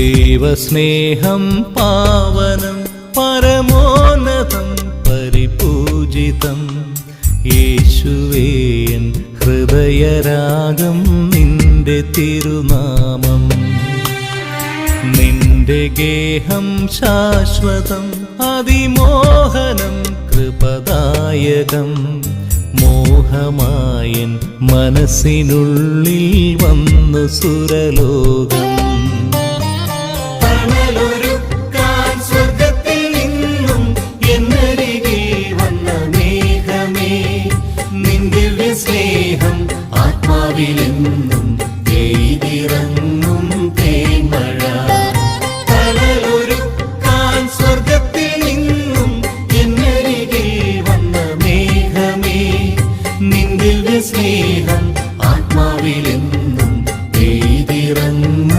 ദൈവസ്നേഹം പാവനം പരമോന്നതം പരിപൂജിതം. യേശുവേൻ ഹൃദയരാഗം നിന്റെ തിരുനാമം. നിന്റെ ഗേഹം ശാശ്വതം അതിമോഹനം കൃപദായകം. മോഹമായൻ മനസ്സിനുള്ളിൽ വന്നു സുരലോകം. സ്നേഹം ആത്മാവിലെന്നും തേയ്തിറങ്ങും തേമഴ നിന്നും വന്ന മേഘമേ സ്നേഹം ആത്മാവിലെന്നും എഴുതിറങ്ങും